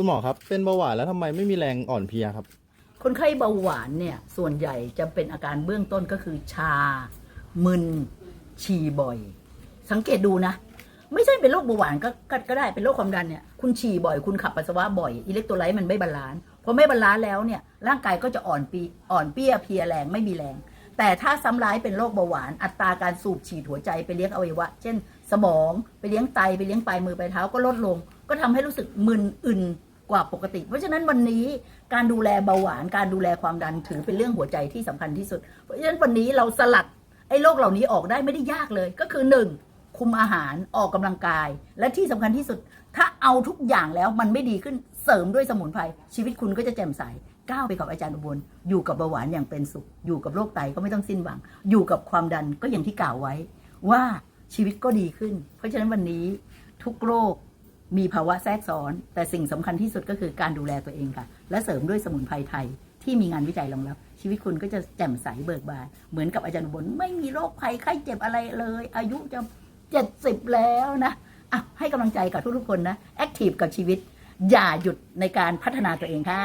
คุณหมอครับ เป็นเบาหวานแล้วทำไมไม่มีแรงอ่อนเพลียครับ คนไข้เบาหวานเนี่ยส่วนใหญ่จะเป็นอาการเบื้องต้นก็คือชา มึน ฉี่บ่อย สังเกตดูนะ ไม่ใช่เป็นโรคเบาหวานก็ก็ก็ได้เป็นโรคความดันเนี่ยคุณฉี่บ่อย คุณขับปัสสาวะบ่อยอิเล็กโทรไลต์มันไม่บาลานซ์พอไม่บาลานซ์แล้วเนี่ยร่างกายก็จะอ่อนปีอ่อนเปี้ยเพลียแรงไม่มีแรง แต่ถ้าซ้ำร้ายเป็นโรคเบาหวาน อัตราการสูบฉีดหัวใจไปเลี้ยงอวัยวะ เช่น สมองไปเลี้ยงไตไปเลี้ยงปลายมือปลายเท้าก็ลดลง ก็ทำให้รู้สึกมึนอึน กว่าปกติ เพราะฉะนั้นวันนี้การดูแลเบาหวานการดูแลความดันถือเป็นเรื่องหัวใจที่สำคัญที่สุด เพราะฉะนั้นวันนี้เราสลัดไอ้โรคเหล่านี้ออกได้ไม่ได้ยากเลยก็คือหนึ่งคุมอาหารออกกำลังกาย และที่สำคัญที่สุด ถ้าเอาทุกอย่างแล้วมันไม่ดีขึ้นเสริมด้วยสมุนไพรชีวิตคุณก็จะแจ่มใสก้าวไปกับอาจารย์อุบลอยู่กับเบาหวานอย่างเป็นสุข อยู่กับโรคไตก็ไม่ต้องสิ้นหวัง อยู่กับความดันก็อย่างที่กล่าวไว้ ว่าชีวิตก็ดีขึ้น เพราะฉะนั้นวันนี้ทุกโรค มีภาวะแทรกซ้อน แต่สิ่งสำคัญที่สุดก็คือการดูแลตัวเองค่ะ และเสริมด้วยสมุนไพรไทยที่มีงานวิจัยรองรับ ชีวิตคุณก็จะแจ่มใสเบิกบาน เหมือนกับอาจารย์อุบนไม่มีโรคภัยไข้เจ็บอะไรเลย อายุจะเจ็ดสิบแล้วนะอะให้กำลังใจกับทุกๆคนนะแอคทีฟกับชีวิต อย่าหยุดในการพัฒนาตัวเองค่ะ